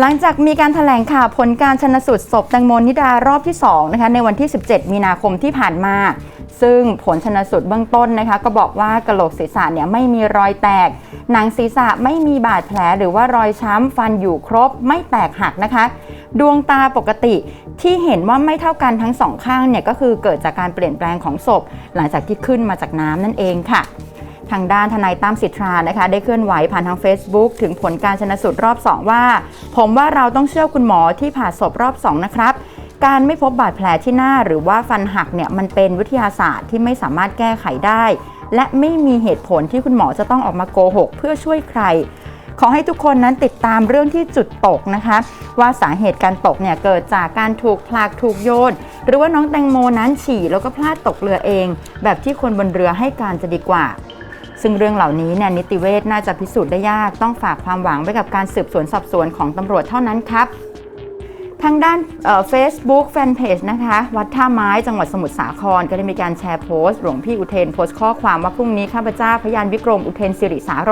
หลังจากมีการถแถลงข่าวผลการชนสูตรศพแตงโมนิดารอบที่ 2 นะคะ ในวันที่ 17 มีนาคมที่ผ่านมา ซึ่งผลชนสูตรเบื้องต้นนะคะ ก็บอกว่ากระโหลกศีรษะเนี่ยไม่มีรอยแตก หนังศีรษะไม่มีบาดแผลหรือว่ารอยช้ำฟันอยู่ครบ ไม่แตกหักนะคะ ดวงตาปกติที่เห็นว่าไม่เท่ากันทั้งสองข้างเนี่ยก็คือเกิดจากการเปลี่ยนแปลงของศพ หลังจากที่ขึ้นมาจากน้ำนั่นเองค่ะ ทางด้านทนายตั้มสิทธานะคะ ได้เคลื่อนไหวผ่านทาง Facebook ถึงผลการชนะสูตรรอบ 2 ว่า ผมว่าเราต้องเชื่อคุณหมอที่ผ่าศพรอบ 2 นะครับ การไม่พบบาดแผลที่หน้าหรือว่าฟันหักเนี่ยมันเป็นวิทยาศาสตร์ที่ไม่สามารถแก้ไขได้ และไม่มีเหตุผลที่คุณหมอจะต้องออกมาโกหก เพื่อช่วยใคร ขอให้ทุกคนนั้นติดตามเรื่องที่จุดตกนะคะ ว่าสาเหตุการตกเนี่ยเกิดจากการถูกผลักถูกโยนหรือว่าน้องแตงโมนั้นฉี่แล้วก็พลาดตกเรือเอง แบบที่คนบนเรือให้การจะดีกว่า ซึ่งเรื่องเหล่านี้เนี่ยนิติเวชน่าจะพิสูจน์ได้ยากต้องฝากความหวังไว้กับการสืบสวนสอบสวนของตำรวจเท่านั้นครับทางด้านเฟซบุ๊กแฟนเพจนะคะ วัดท่าไม้จังหวัดสมุทรสาคร ก็ได้มีการแชร์โพสต์ หลวงพี่อุเทนโพสต์ข้อความว่าพรุ่งนี้ข้าพเจ้าพยานวิกรมอุเทนสิริสาโร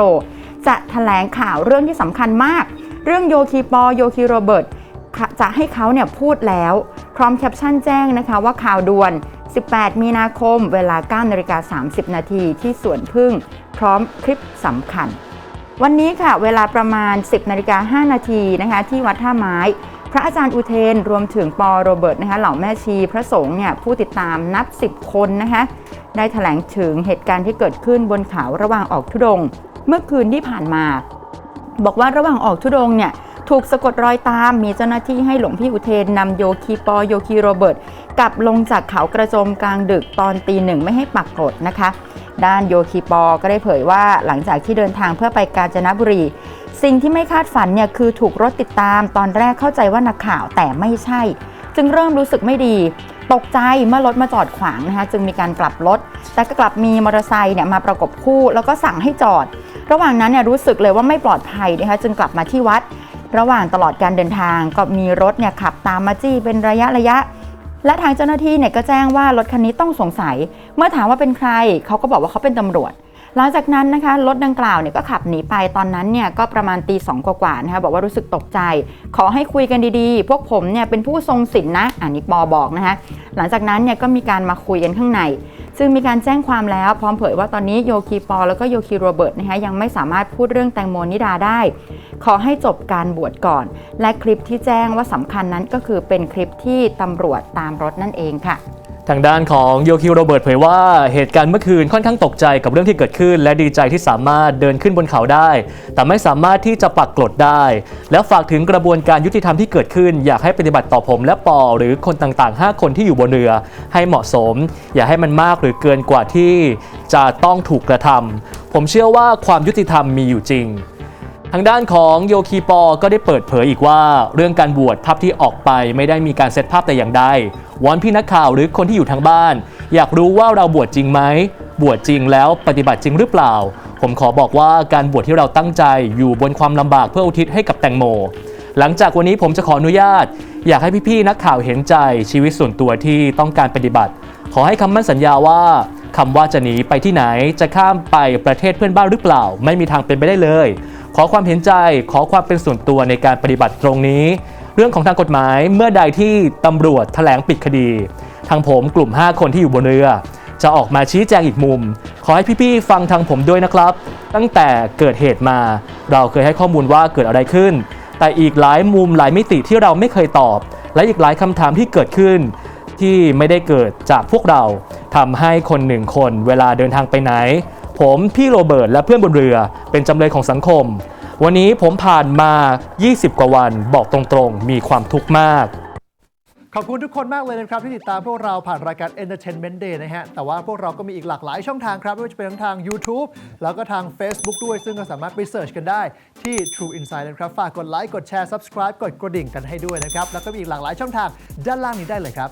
จะแถลงข่าวเรื่องที่สำคัญมาก เรื่องโยคีปอโยคีโรเบิร์ตจะให้เขาเนี่ยพูดแล้ว พร้อมแคปชั่นแจ้งนะคะว่าข่าวด่วน 18 มีนาคม เวลา9นาฬิกา30 นาทีที่สวนพึ่ง พร้อมคลิปสำคัญ วันนี้ค่ะ เวลาประมาณ 10นาฬิกา5นาทีนะคะ ที่วัดท่าไม้ พระอาจารย์อุเทน รวมถึงปอโรเบิร์ตนะคะ เหล่าแม่ชีพระสงฆ์เนี่ยผู้ติดตามนับ 10 คนนะคะ ได้แถลงถึงเหตุการณ์ที่เกิดขึ้นบนเขาระหว่างออกทุดง เมื่อคืนที่ผ่านมา บอกว่าระหว่างออกทุดงเนี่ย ถูกสะกดรอยตามมีเจ้าหน้าที่ให้หลวงพี่อุเทนนำโยคีปอโยคีโรเบิร์ตกลับลงจากเขากระโจมกลางดึกตอนตีหนึ่งไม่ให้ปักกรดนะคะ ด้านโยคีปอก็ได้เผยว่าหลังจากที่เดินทางเพื่อไปกาญจนบุรี สิ่งที่ไม่คาดฝันเนี่ยคือถูกรถติดตามตอนแรกเข้าใจว่านักข่าวแต่ไม่ใช่ จึงเริ่มรู้สึกไม่ดีตกใจเมื่อรถมาจอดขวางนะคะจึงมีการกลับรถ แต่ก็กลับมีมอเตอร์ไซค์เนี่ยมาประกบคู่ แล้วก็สั่งให้จอด ระหว่างนั้นเนี่ยรู้สึกเลยว่าไม่ปลอดภัยนะคะจึงกลับมาที่วัด ระหว่างตลอดการเดินทางก็มีรถเนี่ยขับตามมาจี้เป็นระยะระยะ และทางเจ้าหน้าที่เนี่ยก็แจ้งว่ารถคันนี้ต้องสงสัย เมื่อถามว่าเป็นใครเขาก็บอกว่าเขาเป็นตำรวจหลังจากนั้นนะคะรถดังกล่าวเนี่ยก็ขับหนีไปตอนนั้นเนี่ยก็ประมาณตีสองกว่าๆนะคะบอกว่ารู้สึกตกใจ ขอให้คุยกันดีๆ พวกผมเนี่ยเป็นผู้ทรงศีลนะอันนี้ปอบอกนะคะหลังจากนั้นเนี่ยก็มีการมาคุยกันข้างใน ซึ่งมีการแจ้งความแล้วพร้อมเผยว่าตอนนี้โยคีปอแล้วก็โยคีโรเบิร์ตนะคะยังไม่สามารถพูดเรื่องแตงโมนิดาได้ ขอให้จบการบวชก่อน และคลิปที่แจ้งว่าสำคัญนั้นก็คือเป็นคลิปที่ตำรวจตามรถนั่นเองค่ะ ทางด้านของโยคิโรเบิร์ตเผยว่าเหตุการณ์เมื่อคืนค่อนข้างตกใจกับเรื่องที่เกิดขึ้น และดีใจที่สามารถเดินขึ้นบนเขาได้ แต่ไม่สามารถที่จะปักกลดได้ แล้วฝากถึงกระบวนการยุติธรรมที่เกิดขึ้น อยากให้ปฏิบัติต่อผมและปอหรือคนต่างๆ 5 คนที่อยู่บนเรือ ให้เหมาะสม อย่าให้มันมากหรือเกินกว่าที่จะต้องถูกกระทำผมเชื่อว่าความยุติธรรมมีอยู่จริง ทางด้านของโยคีปอก็ได้เปิดเผยอีกว่า เรื่องการบวชภาพที่ออกไปไม่ได้มีการเซตภาพแต่อย่างใดวอนพี่นักข่าวหรือคนที่อยู่ทางบ้าน อยากรู้ว่าเราบวชจริงไหมบวชจริงแล้วปฏิบัติจริงหรือเปล่า ผมขอบอกว่าการบวชที่เราตั้งใจอยู่บนความลำบากเพื่ออุทิศให้กับแตงโม หลังจากวันนี้ผมจะขออนุญาต อยากให้พี่ๆนักข่าวเห็นใจชีวิตส่วนตัวที่ต้องการปฏิบัติ ขอให้คำมั่นสัญญาว่าคำว่าจะหนีไปที่ไหนจะข้ามไปประเทศเพื่อนบ้านหรือเปล่า ไม่มีทางเป็นไปได้เลย ขอความเห็นใจขอความเป็นส่วนตัวในการปฏิบัติตรงนี้ เรื่องของทางกฎหมายเมื่อใดที่ตำรวจแถลงปิดคดี ทางผมกลุ่ม 5 คนที่อยู่บนเรือ จะออกมาชี้แจงอีกมุม ขอให้พี่ๆฟังทางผมด้วยนะครับ ตั้งแต่เกิดเหตุมา เราเคยให้ข้อมูลว่าเกิดอะไรขึ้น แต่อีกหลายมุมหลายมิติที่เราไม่เคยตอบ และอีกหลายคำถามที่เกิดขึ้น ที่ไม่ได้เกิดจากพวกเราทำให้คนหนึ่งคนเวลาเดินทางไปไหน ผมพี่โรเบิร์ตและเพื่อนบนเรือเป็นจำเลยของสังคม วันนี้ผมผ่านมา 20 กว่าวันบอกตรงๆ มีความทุกข์มาก ขอบคุณทุกคนมากเลยนะครับ ที่ติดตามพวกเราผ่านรายการ Entertainment Day นะฮะ แต่ว่าพวกเราก็มีอีกหลากหลายช่องทางครับ ไม่ว่าจะเป็นทั้งทาง YouTube แล้วก็ทาง Facebook ด้วย ซึ่งก็สามารถไปเสิร์ชกันได้ที่ True Insight นะครับ ฝากกดไลค์ กดแชร์ Subscribe กดกระดิ่งกันให้ด้วยนะครับ แล้วก็มีอีกหลากหลายช่องทางด้านล่างนี้ได้เลยครับ